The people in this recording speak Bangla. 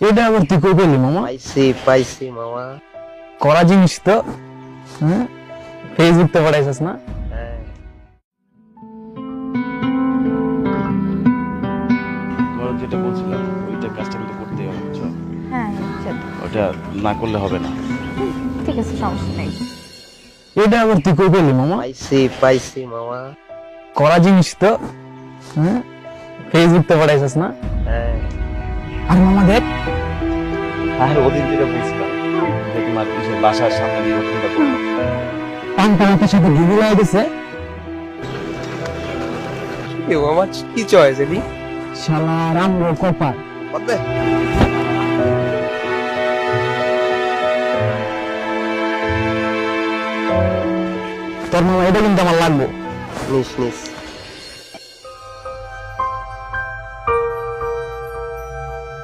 এটা আবার তুই কই পেলি মামা? পাইছি পাইছি মামা। করা জিনিস তো হ্যাঁ ফেসবুক তে পড়াইছিস না? হ্যাঁ। যেটা বলছিলাম ওইটা কাজটা কিন্তু করতেই হবে বুঝছ? হ্যাঁ ওটা না করলে হবে না। ঠিক আছে সমস্যা নেই। এটা আবার তুই কই পেলি মামা? পাইছি পাইছি মামা। করা জিনিস তো হ্যাঁ ফেসবুক তে পড়াইছিস না? হ্যাঁ। আর মামা দেখ আর ওদিন যেটা বলছিলাম যে তোমার যে বাসার সামনে নির্বাচনটা করব পান পানাতের সাথে গুগল হয়ে গেছে। কি মামা কি চয়েস এলি? শালা রামরো কপার কবে তোর মামা এটা কিন্তু আমার লাগবে। নিস নিস।